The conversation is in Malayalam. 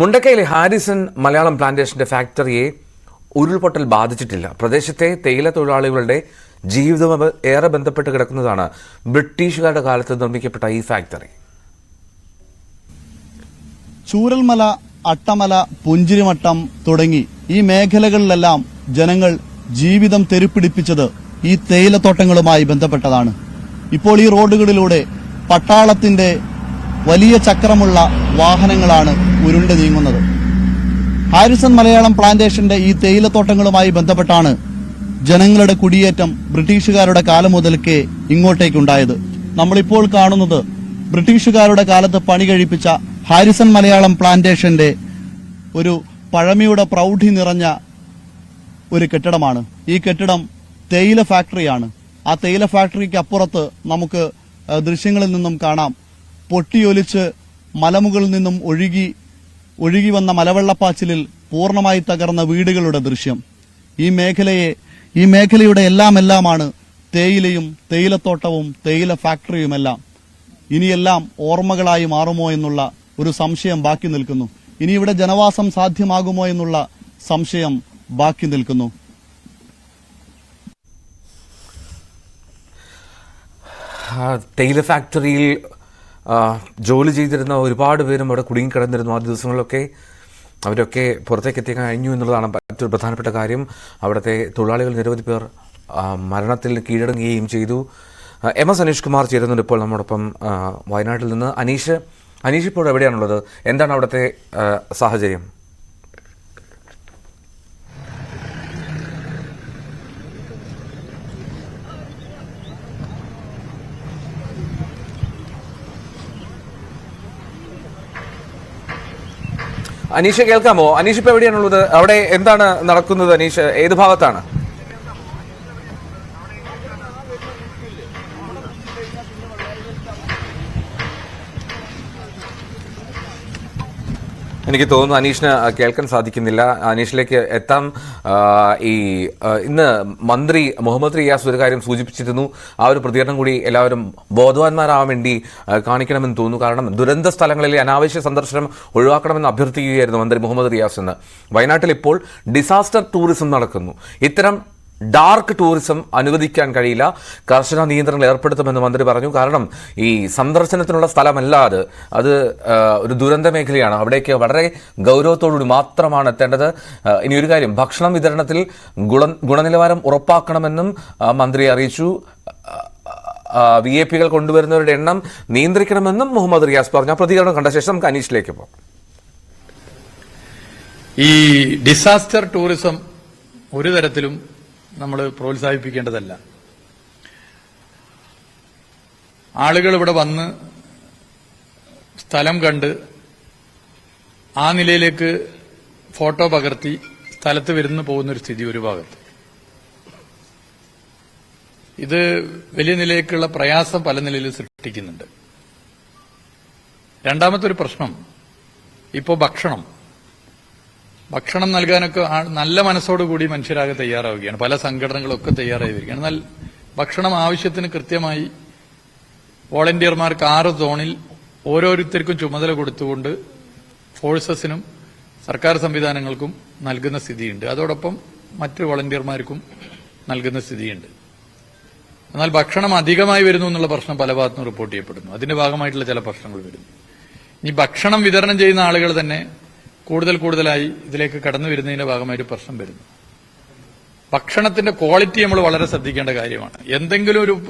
മുണ്ടക്കയിലെ ഹാരിസൺ മലയാളം പ്ലാന്റേഷന്റെ ഫാക്ടറിയെ ഉരുൾപൊട്ടൽ ബാധിച്ചിട്ടില്ല. പ്രദേശത്തെ തേയില തൊഴിലാളികളുടെ ജീവിതം ഏറെ ബന്ധപ്പെട്ട് കിടക്കുന്നതാണ് ബ്രിട്ടീഷുകാരുടെ കാലത്ത് നിർമ്മിക്കപ്പെട്ട ഈ ഫാക്ടറി. ചൂരൽമല അട്ടമല പുഞ്ചിരിമട്ടം തുടങ്ങി ഈ മേഖലകളിലെല്ലാം ജനങ്ങൾ ജീവിതം തെരുപ്പിടിപ്പിച്ചത് ഈ തേയിലത്തോട്ടങ്ങളുമായി ബന്ധപ്പെട്ടതാണ്. ഇപ്പോൾ ഈ റോഡുകളിലൂടെ പട്ടാളത്തിന്റെ വലിയ ചക്രമുള്ള വാഹനങ്ങളാണ് ഉരുണ്ട് നീങ്ങുന്നത്. ഹാരിസൺ മലയാളം പ്ലാന്റേഷന്റെ ഈ തേയിലത്തോട്ടങ്ങളുമായി ബന്ധപ്പെട്ടാണ് ജനങ്ങളുടെ കുടിയേറ്റം ബ്രിട്ടീഷുകാരുടെ കാലം മുതൽക്കേ ഇങ്ങോട്ടേക്കുണ്ടായത്. നമ്മളിപ്പോൾ കാണുന്നത് ബ്രിട്ടീഷുകാരുടെ കാലത്ത് പണി കഴിപ്പിച്ച ഹാരിസൺ മലയാളം പ്ലാന്റേഷന്റെ ഒരു പഴമയുടെ പ്രൗഢി നിറഞ്ഞ ഒരു കെട്ടിടമാണ്. ഈ കെട്ടിടം തേയില ഫാക്ടറിയാണ്. ആ തേയില ഫാക്ടറിക്ക് അപ്പുറത്ത് നമുക്ക് ദൃശ്യങ്ങളിൽ നിന്നും കാണാം. പൊട്ടിയൊലിച്ച് മലമുകളിൽ നിന്നും ഒഴുകി ഒഴുകി വന്ന മലവെള്ളപ്പാച്ചിലിൽ പൂർണമായി തകർന്ന വീടുകളുടെ ദൃശ്യം. ഈ മേഖലയെ ഈ മേഖലയുടെ എല്ലാം എല്ലാമാണ് തേയിലയും തേയിലത്തോട്ടവും തേയില ഫാക്ടറിയുമെല്ലാം. ഇനിയെല്ലാം ഓർമ്മകളായി മാറുമോ എന്നുള്ള ഒരു സംശയം ബാക്കി നിൽക്കുന്നു. ഇനി ഇവിടെ ജനവാസം സാധ്യമാകുമോ എന്നുള്ള സംശയം ബാക്കി നിൽക്കുന്നു. തേയില ഫാക്ടറിയിൽ ജോലി ചെയ്തിരുന്ന ഒരുപാട് പേരും അവിടെ കുടുങ്ങിക്കിടന്നിരുന്നു ആ ദിവസങ്ങളിലൊക്കെ അവരൊക്കെ പുറത്തേക്ക് എത്തിക്കാൻ കഴിഞ്ഞു എന്നുള്ളതാണ് മറ്റൊരു പ്രധാനപ്പെട്ട കാര്യം. അവിടുത്തെ തൊഴിലാളികൾ നിരവധി പേർ മരണത്തിൽ കീഴടങ്ങുകയും ചെയ്തു. എം എസ് അനീഷ് കുമാർ ചേരുന്നുണ്ട് ഇപ്പോൾ നമ്മോടൊപ്പം. വയനാട്ടിൽ നിന്ന് അനീഷ്. അനീഷ് ഇപ്പോൾ എവിടെയാണുള്ളത്? എന്താണ് അവിടുത്തെ സാഹചര്യം? അനീഷ് കേൾക്കാമോ? അനീഷ് ഇപ്പൊ എവിടെയാണുള്ളത്? അവിടെ എന്താണ് നടക്കുന്നത് അനീഷ്? ഏത് ഭാഗത്താണ്? എനിക്ക് തോന്നുന്നു അനീഷിന് കേൾക്കാൻ സാധിക്കുന്നില്ല. അനീഷിലേക്ക് എത്താം. ഈ ഇന്ന് മന്ത്രി മുഹമ്മദ് റിയാസ് ഒരു കാര്യം സൂചിപ്പിച്ചിരുന്നു. ആ ഒരു പ്രതികരണം കൂടി എല്ലാവരും ബോധവാന്മാരാവാൻ വേണ്ടി കാണിക്കണമെന്ന് തോന്നുന്നു. കാരണം ദുരന്ത സ്ഥലങ്ങളിലെ അനാവശ്യ സന്ദർശനം ഒഴിവാക്കണമെന്ന് അഭ്യർത്ഥിക്കുകയായിരുന്നു മന്ത്രി മുഹമ്മദ് റിയാസ് എന്ന് വയനാട്ടിൽ ഇപ്പോൾ ഡിസാസ്റ്റർ ടൂറിസം നടക്കുന്നു. ഇത്തരം ഡാർക്ക് ടൂറിസം അനുവദിക്കാൻ കഴിയില്ല. കർശന നിയന്ത്രണങ്ങൾ ഏർപ്പെടുത്തുമെന്ന് മന്ത്രി പറഞ്ഞു. കാരണം ഈ സന്ദർശനത്തിനുള്ള സ്ഥലമല്ല അത്. അത് ഒരു ദുരന്ത മേഖലയാണ്. അവിടേക്ക് വളരെ ഗൗരവത്തോടുകൂടി മാത്രമാണ് എത്തേണ്ടത്. ഇനി ഒരു കാര്യം. ഭക്ഷണം വിതരണത്തിൽ ഗുണ ഗുണനിലവാരം ഉറപ്പാക്കണമെന്നും മന്ത്രി അറിയിച്ചു. വി എ പികൾ കൊണ്ടുവരുന്നവരുടെ എണ്ണം നിയന്ത്രിക്കണമെന്നും മുഹമ്മദ് റിയാസ് പറഞ്ഞു. ആ പ്രതികരണം കണ്ട ശേഷം നമുക്ക് അനീഷിലേക്ക് പോകാം. ഈ ഡിസാസ്റ്റർ ടൂറിസം ഒരു തരത്തിലും നമ്മൾ പ്രോത്സാഹിപ്പിക്കേണ്ടതല്ല. ആളുകൾ ഇവിടെ വന്ന് സ്ഥലം കണ്ട് ആ നിലയിലേക്ക് ഫോട്ടോ പകർത്തി സ്ഥലത്ത് വരുന്നു പോകുന്നൊരു സ്ഥിതി ഒരു ഭാഗത്ത്. ഇത് വലിയ നിലയിലേക്കുള്ള പ്രയാസം പല നിലയിൽ സൃഷ്ടിക്കുന്നുണ്ട്. രണ്ടാമത്തെ ഒരു പ്രശ്നം ഇപ്പോൾ ഭക്ഷണം. ഭക്ഷണം നൽകാനൊക്കെ നല്ല മനസ്സോടുകൂടി മനുഷ്യരാകെ തയ്യാറാവുകയാണ്. പല സംഘടനകളൊക്കെ തയ്യാറായി വരികയാണ് എന്നാൽ ഭക്ഷണം ആവശ്യത്തിന് കൃത്യമായി വോളണ്ടിയർമാർക്ക് ആറ് സോണിൽ ഓരോരുത്തർക്കും ചുമതല കൊടുത്തുകൊണ്ട് ഫോഴ്സസിനും സർക്കാർ സംവിധാനങ്ങൾക്കും നൽകുന്ന സ്ഥിതിയുണ്ട്. അതോടൊപ്പം മറ്റ് വോളണ്ടിയർമാർക്കും നൽകുന്ന സ്ഥിതിയുണ്ട്. എന്നാൽ ഭക്ഷണം അധികമായി വരുന്നു എന്നുള്ള പ്രശ്നം പല ഭാഗത്തും റിപ്പോർട്ട് ചെയ്യപ്പെടുന്നു. അതിന്റെ ഭാഗമായിട്ടുള്ള ചില പ്രശ്നങ്ങൾ വരുന്നു. ഇനി ഭക്ഷണം വിതരണം ചെയ്യുന്ന ആളുകൾ തന്നെ കൂടുതൽ കൂടുതലായി ഇതിലേക്ക് കടന്നു വരുന്നതിന്റെ ഭാഗമായിട്ട് പ്രശ്നം വരുന്നു. ഭക്ഷണത്തിന്റെ ക്വാളിറ്റി നമ്മൾ വളരെ ശ്രദ്ധിക്കേണ്ട കാര്യമാണ്. എന്തെങ്കിലും ഒരു